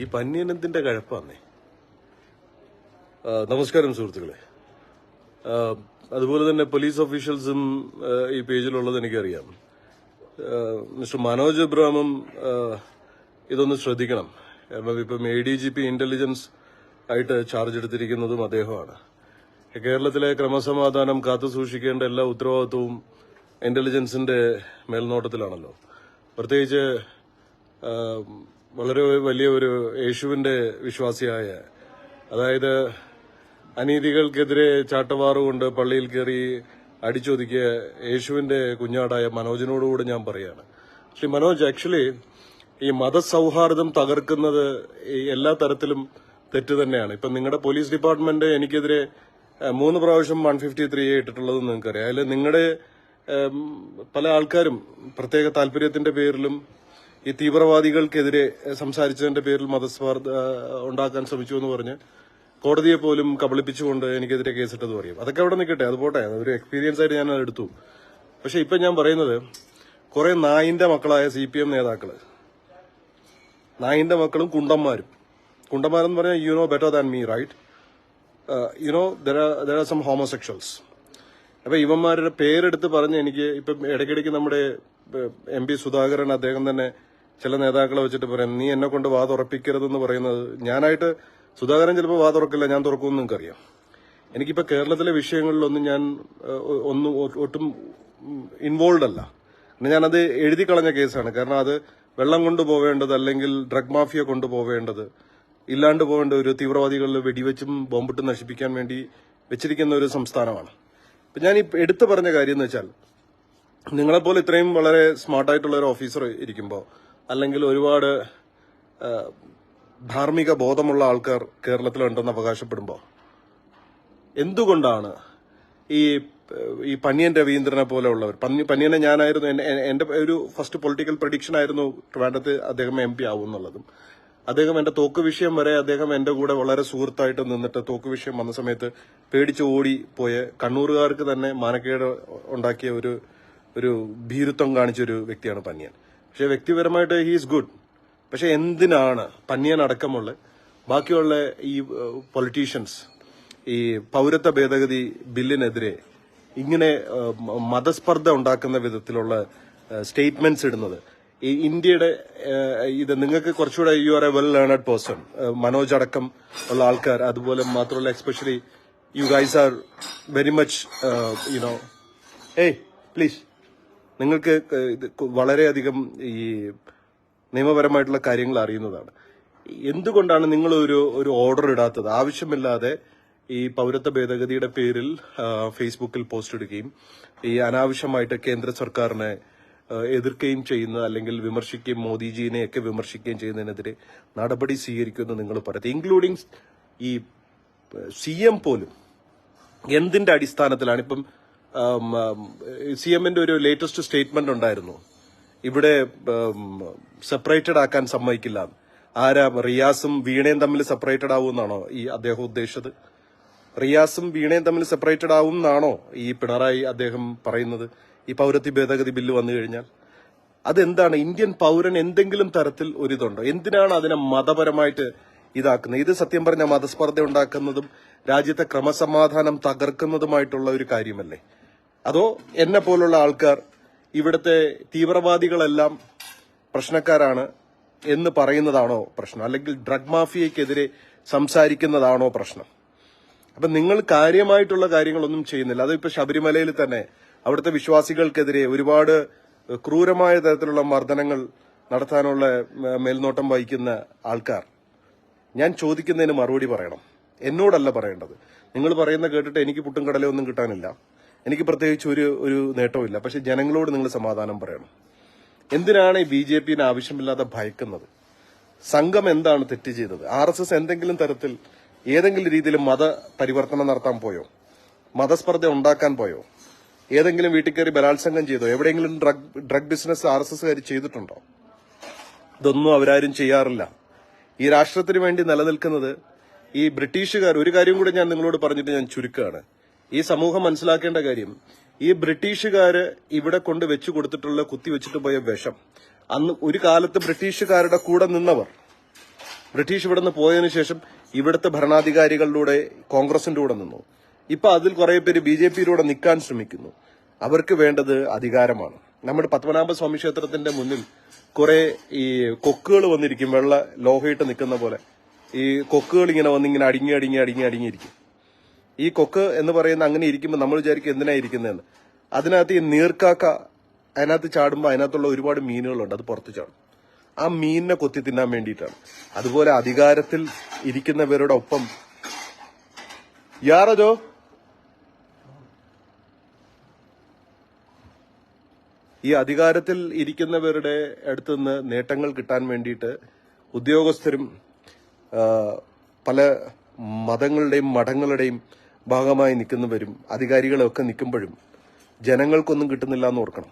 ഈ പന്യനത്തിന്റെ കഴപ്പാന്നേ നമസ്കാരം സുഹൃത്തുക്കളെ. അതുപോലെ തന്നെ പോലീസ് ഓഫീഷ്യൽസും ഈ പേജിലുള്ളത് എനിക്കറിയാം. മിസ്റ്റർ മനോജ് എബ്രാമും ഇതൊന്ന് ശ്രദ്ധിക്കണം. കാരണം ഇപ്പം A D G P intelligence ആയിട്ട് ചാർജ് എടുത്തിരിക്കുന്നതും അദ്ദേഹമാണ്. കേരളത്തിലെ ക്രമസമാധാനം കാത്തുസൂക്ഷിക്കേണ്ട എല്ലാ ഉത്തരവാദിത്വവും ഇന്റലിജൻസിന്റെ മേൽനോട്ടത്തിലാണല്ലോ. പ്രത്യേകിച്ച് വളരെ വലിയ ഒരു യേശുവിന്റെ വിശ്വാസിയായ അതായത് അനീതികൾക്കെതിരെ ചാട്ടവാറുകൊണ്ട് പള്ളിയിൽ കയറി അടിച്ചൊതുക്കിയ യേശുവിന്റെ കുഞ്ഞാടായ മനോജിനോടുകൂടി ഞാൻ പറയാണ്. ശ്രീ മനോജ് ആക്ച്വലി ഈ മതസൗഹാർദ്ദം തകർക്കുന്നത് എല്ലാ തരത്തിലും തെറ്റ് തന്നെയാണ്. ഇപ്പം നിങ്ങളുടെ പോലീസ് ഡിപ്പാർട്ട്മെന്റ് എനിക്കെതിരെ മൂന്ന് പ്രാവശ്യം വൺ ഫിഫ്റ്റി ത്രീ ഇട്ടിട്ടുള്ളത് നിങ്ങൾക്കറിയാം. അതിൽ നിങ്ങളുടെ പല ആൾക്കാരും പ്രത്യേക താല്പര്യത്തിന്റെ പേരിലും ഈ തീവ്രവാദികൾക്കെതിരെ സംസാരിച്ചതിന്റെ പേരിൽ മതസ്വാർത്ഥ ഉണ്ടാക്കാൻ ശ്രമിച്ചു എന്ന് പറഞ്ഞ് കോടതിയെ പോലും കബളിപ്പിച്ചുകൊണ്ട് എനിക്കെതിരെ കേസിട്ടത് പറയും. അതൊക്കെ അവിടെ നിൽക്കട്ടെ അത് പോട്ടെ അതൊരു എക്സ്പീരിയൻസ് ആയിട്ട് ഞാൻ എടുത്തു പക്ഷെ ഇപ്പൊ ഞാൻ പറയുന്നത് കുറെ നായിന്റെ മക്കളായ സി പി എം നേതാക്കൾ നായിന്റെ മക്കളും കുണ്ടന്മാരും. കുണ്ടന്മാരെന്ന് പറഞ്ഞാൽ you know better than me right you know there are some homosexuals അപ്പൊ ഇവന്മാരുടെ പേരെടുത്ത് പറഞ്ഞ് എനിക്ക് ഇപ്പം ഇടയ്ക്കിടയ്ക്ക് നമ്മുടെ എം പി സുധാകരൻ അദ്ദേഹം തന്നെ ചില നേതാക്കളെ വെച്ചിട്ട് പറയാം നീ എന്നെ കൊണ്ട് വാ തുറപ്പിക്കരുതെന്ന് പറയുന്നത് ഞാനായിട്ട് സുധാകരൻ ചിലപ്പോൾ വാ തുറക്കില്ല ഞാൻ തുറക്കുമെന്ന് നിങ്ങൾക്കറിയാം. എനിക്കിപ്പോൾ കേരളത്തിലെ വിഷയങ്ങളിലൊന്നും ഞാൻ ഒന്നും ഒട്ടും ഇൻവോൾവ് അല്ല. പിന്നെ ഞാനത് എഴുതി കളഞ്ഞ കേസാണ്. കാരണം അത് വെള്ളം കൊണ്ടുപോവേണ്ടത് അല്ലെങ്കിൽ ഡ്രഗ് മാഫിയ കൊണ്ടുപോവേണ്ടത് ഇല്ലാണ്ട് പോകേണ്ട ഒരു തീവ്രവാദികളിൽ വെടിവെച്ചും ബോംബിട്ടും നശിപ്പിക്കാൻ വേണ്ടി വെച്ചിരിക്കുന്ന ഒരു സംസ്ഥാനമാണ്. ഇപ്പം ഞാൻ ഈ എടുത്തു പറഞ്ഞ കാര്യം എന്ന് വെച്ചാൽ നിങ്ങളെപ്പോലെ ഇത്രയും വളരെ സ്മാർട്ടായിട്ടുള്ള ഒരു ഓഫീസർ ഇരിക്കുമ്പോൾ അല്ലെങ്കിൽ ഒരുപാട് ധാർമ്മിക ബോധമുള്ള ആൾക്കാർ കേരളത്തിലുണ്ടെന്ന് അവകാശപ്പെടുമ്പോൾ എന്തുകൊണ്ടാണ് ഈ ഈ പന്നിയൻ രവീന്ദ്രനെ പോലെയുള്ളവർ പന്നി- പന്യനെ ഞാനായിരുന്നു എന്റെ ഒരു ഫസ്റ്റ് പൊളിറ്റിക്കൽ പ്രഡിക്ഷൻ ആയിരുന്നു ട്രിവാൻഡ്രത്ത് അദ്ദേഹം എം പി ആവും എന്നുള്ളതും അദ്ദേഹം എന്റെ തോക്ക് വിഷയം വരെ അദ്ദേഹം എന്റെ കൂടെ വളരെ സുഹൃത്തായിട്ട് നിന്നിട്ട് തോക്ക് വിഷയം വന്ന സമയത്ത് പേടിച്ച് ഓടി പോയ കണ്ണൂറുകാർക്ക് തന്നെ മാനക്കേട് ഉണ്ടാക്കിയ ഒരു ഒരു ഭീരുത്വം കാണിച്ചൊരു വ്യക്തിയാണ് പന്യൻ. പക്ഷെ വ്യക്തിപരമായിട്ട് ഹീസ് ഗുഡ് പക്ഷെ എന്തിനാണ് പന്നിയൻ അടക്കമുള്ള ബാക്കിയുള്ള ഈ പൊളിറ്റീഷ്യൻസ് ഈ പൗരത്വ ഭേദഗതി ബില്ലിനെതിരെ ഇങ്ങനെ മതസ്പർദ്ധ ഉണ്ടാക്കുന്ന വിധത്തിലുള്ള സ്റ്റേറ്റ്മെന്റ്സ് ഇടുന്നത്. ഈ ഇന്ത്യയുടെ ഇത് നിങ്ങൾക്ക് കുറച്ചുകൂടെ you are a well learned person Manoj അടക്കം ഉള്ള ആൾക്കാർ അതുപോലെ മാത്രമല്ല especially you guys are very much you know ഏയ് പ്ലീസ് നിങ്ങൾക്ക് വളരെയധികം ഈ നിയമപരമായിട്ടുള്ള കാര്യങ്ങൾ അറിയുന്നതാണ്. എന്തുകൊണ്ടാണ് നിങ്ങൾ ഒരു ഒരു ഓർഡർ ഇടാത്തത്? ആവശ്യമില്ലാതെ ഈ പൗരത്വ ഭേദഗതിയുടെ പേരിൽ ഫേസ്ബുക്കിൽ പോസ്റ്റ് ഇടുകയും ഈ അനാവശ്യമായിട്ട് കേന്ദ്ര സർക്കാരിനെ എതിർക്കുകയും ചെയ്യുന്ന അല്ലെങ്കിൽ വിമർശിക്കുകയും മോദിജീനെയൊക്കെ വിമർശിക്കുകയും ചെയ്യുന്നതിനെതിരെ നടപടി സ്വീകരിക്കുമെന്ന് നിങ്ങൾ പറയുന്നത് ഇൻക്ലൂഡിങ് ഈ സി എം പോലും എന്തിന്റെ അടിസ്ഥാനത്തിലാണ്? ഇപ്പം സി എമ്മിന്റെ ഒരു ലേറ്റസ്റ്റ് സ്റ്റേറ്റ്മെന്റ് ഉണ്ടായിരുന്നു. ഇവിടെ സെപ്പറേറ്റഡ് ആക്കാൻ സമ്മതിക്കില്ല. ആരാ റിയാസും വീണയും തമ്മിൽ സെപ്പറേറ്റഡ് ആവും ആവുമെന്നാണോ ഈ അദ്ദേഹം ഉദ്ദേശിച്ചത്? റിയാസും വീണയും തമ്മിൽ സെപ്പറേറ്റഡ് ആവും എന്നാണോ ഈ പിണറായി അദ്ദേഹം പറയുന്നത്? ഈ പൗരത്വ ഭേദഗതി ബില്ല് വന്നു കഴിഞ്ഞാൽ. അതെന്താണ്? ഇന്ത്യൻ പൗരൻ എന്തെങ്കിലും തരത്തിൽ ഒരിതുണ്ടോ? എന്തിനാണ് അതിനെ മതപരമായിട്ട് ഇതാക്കുന്നത്? ഇത് സത്യം പറഞ്ഞ മതസ്പർദ്ധ ഉണ്ടാക്കുന്നതും രാജ്യത്തെ ക്രമസമാധാനം തകർക്കുന്നതുമായിട്ടുള്ള ഒരു കാര്യമല്ലേ? അതോ എന്നെ പോലുള്ള ആൾക്കാർ ഇവിടുത്തെ തീവ്രവാദികളെല്ലാം പ്രശ്നക്കാരാണ് എന്ന് പറയുന്നതാണോ പ്രശ്നം? അല്ലെങ്കിൽ ഡ്രഗ് മാഫിയക്കെതിരെ സംസാരിക്കുന്നതാണോ പ്രശ്നം? അപ്പൊ നിങ്ങൾ കാര്യമായിട്ടുള്ള കാര്യങ്ങളൊന്നും ചെയ്യുന്നില്ല. അതിപ്പോൾ ശബരിമലയിൽ തന്നെ അവിടുത്തെ വിശ്വാസികൾക്കെതിരെ ഒരുപാട് ക്രൂരമായ തരത്തിലുള്ള മർദ്ദനങ്ങൾ നടത്താനുള്ള മേൽനോട്ടം വഹിക്കുന്ന ആൾക്കാർ. ഞാൻ ചോദിക്കുന്നതിന് മറുപടി പറയണം. എന്നോടല്ല പറയേണ്ടത്. നിങ്ങൾ പറയുന്ന കേട്ടിട്ട് എനിക്ക് പുട്ടും കടലൊന്നും കിട്ടാനില്ല. എനിക്ക് പ്രത്യേകിച്ച് ഒരു ഒരു നേട്ടവുമില്ല. പക്ഷെ ജനങ്ങളോട് നിങ്ങൾ സമാധാനം പറയണം. എന്തിനാണ് ഈ ബി ജെ പിന് ആവശ്യമില്ലാതെ ഭയക്കുന്നത്? സംഘം എന്താണ് തെറ്റ് ചെയ്തത്? ആർ എസ് എസ് എന്തെങ്കിലും തരത്തിൽ ഏതെങ്കിലും രീതിയിൽ മത പരിവർത്തനം നടത്താൻ പോയോ? മതസ്പർദ്ധ ഉണ്ടാക്കാൻ പോയോ? ഏതെങ്കിലും വീട്ടിൽ കയറി ബലാത്സംഗം ചെയ്തോ? എവിടെയെങ്കിലും drug drug business R S എസ്കാർ ചെയ്തിട്ടുണ്ടോ? ഇതൊന്നും അവരാരും ചെയ്യാറില്ല. ഈ രാഷ്ട്രത്തിന് വേണ്ടി നിലനിൽക്കുന്നത് ഈ ബ്രിട്ടീഷുകാർ. ഒരു കാര്യം കൂടെ ഞാൻ നിങ്ങളോട് പറഞ്ഞിട്ട് ഞാൻ ചുരുക്കുകയാണ്. ഈ സമൂഹം മനസ്സിലാക്കേണ്ട കാര്യം ഈ ബ്രിട്ടീഷുകാര് ഇവിടെ കൊണ്ട് വെച്ചു കൊടുത്തിട്ടുള്ള കുത്തി വെച്ചിട്ട് പോയ വിഷം. അന്ന് ഒരു കാലത്ത് ബ്രിട്ടീഷുകാരുടെ കൂടെ നിന്നവർ ബ്രിട്ടീഷ് ഇവിടെ നിന്ന് പോയതിനു ശേഷം ഇവിടുത്തെ ഭരണാധികാരികളിലൂടെ കോൺഗ്രസിന്റെ കൂടെ നിന്നു. ഇപ്പൊ അതിൽ കുറെ പേര് ബി ജെ പിയിലൂടെ നിൽക്കാൻ ശ്രമിക്കുന്നു. അവർക്ക് വേണ്ടത് അധികാരമാണ്. നമ്മുടെ പത്മനാഭ സ്വാമി ക്ഷേത്രത്തിന്റെ മുന്നിൽ കുറെ ഈ കൊക്കുകൾ വന്നിരിക്കും വെള്ള ലോഹയിട്ട് നിൽക്കുന്ന പോലെ. ഈ കൊക്കുകൾ ഇങ്ങനെ വന്നിങ്ങനെ അടിങ്ങി അടിങ്ങി അടിങ്ങി അടിങ്ങിയിരിക്കും ഈ കൊക്ക് എന്ന് പറയുന്ന അങ്ങനെ ഇരിക്കുമ്പോൾ നമ്മൾ വിചാരിക്കും എന്തിനാ ഇരിക്കുന്നതെന്ന്. അതിനകത്ത് ഈ നീർക്കാക്ക അതിനകത്ത് ചാടുമ്പോൾ അതിനകത്തുള്ള ഒരുപാട് മീനുകളുണ്ട് അത് പുറത്ത് ചാടും. ആ മീനിനെ കൊത്തി തിന്നാൻ വേണ്ടിയിട്ടാണ്. അതുപോലെ അധികാരത്തിൽ ഇരിക്കുന്നവരുടെ ഒപ്പം യാറജോ ഈ അധികാരത്തിൽ ഇരിക്കുന്നവരുടെ അടുത്തുനിന്ന് നേട്ടങ്ങൾ കിട്ടാൻ വേണ്ടിയിട്ട് ഉദ്യോഗസ്ഥരും പല മതങ്ങളുടെയും മഠങ്ങളുടെയും ഭാഗമായി നിൽക്കുന്നവരും അധികാരികളൊക്കെ നിൽക്കുമ്പോഴും ജനങ്ങൾക്കൊന്നും കിട്ടുന്നില്ല എന്ന് ഓർക്കണം.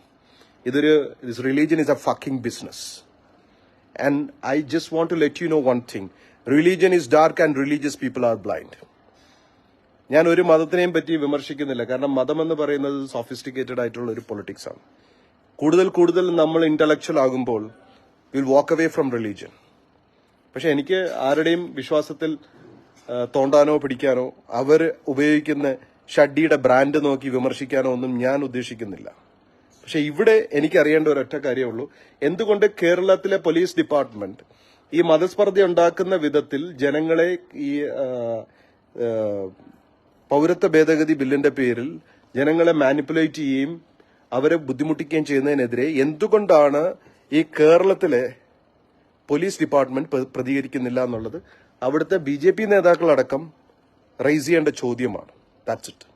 ഇതൊരു religion is a fucking business and I just want to let you know one thing religion is dark and religious people are blind ഞാൻ ഒരു മതത്തിനെയും പറ്റി വിമർശിക്കുന്നില്ല. കാരണം മതം എന്ന് പറയുന്നത് സോഫിസ്റ്റിക്കേറ്റഡ് ആയിട്ടുള്ള ഒരു പൊളിറ്റിക്സ് ആണ്. കൂടുതൽ കൂടുതൽ നമ്മൾ ഇന്റലക്ച്വൽ ആകുമ്പോൾ will walk away from religion പക്ഷെ എനിക്ക് ആരുടെയും വിശ്വാസത്തിൽ തോണ്ടാനോ പിടിക്കാനോ അവർ ഉപയോഗിക്കുന്ന ഷഡ്ഡിയുടെ ബ്രാൻഡ് നോക്കി വിമർശിക്കാനോ ഒന്നും ഞാൻ ഉദ്ദേശിക്കുന്നില്ല. പക്ഷെ ഇവിടെ എനിക്കറിയേണ്ട ഒരൊറ്റ കാര്യമേ ഉള്ളൂ. എന്തുകൊണ്ട് കേരളത്തിലെ പോലീസ് ഡിപ്പാർട്ട്മെന്റ് ഈ മതസ്പർദ്ധ ഉണ്ടാക്കുന്ന വിധത്തിൽ ജനങ്ങളെ ഈ പൗരത്വ ഭേദഗതി ബില്ലിന്റെ പേരിൽ ജനങ്ങളെ മാനിപ്പുലേറ്റ് ചെയ്യുകയും അവരെ ബുദ്ധിമുട്ടിക്കുകയും ചെയ്യുന്നതിനെതിരെ എന്തുകൊണ്ടാണ് ഈ കേരളത്തിലെ പോലീസ് ഡിപ്പാർട്ട്മെന്റ് പ്രതികരിക്കുന്നില്ല എന്നുള്ളത് അവിടുത്തെ ബി ജെ പി നേതാക്കളടക്കം റൈസ് ചെയ്യേണ്ട ചോദ്യമാണ്. That's it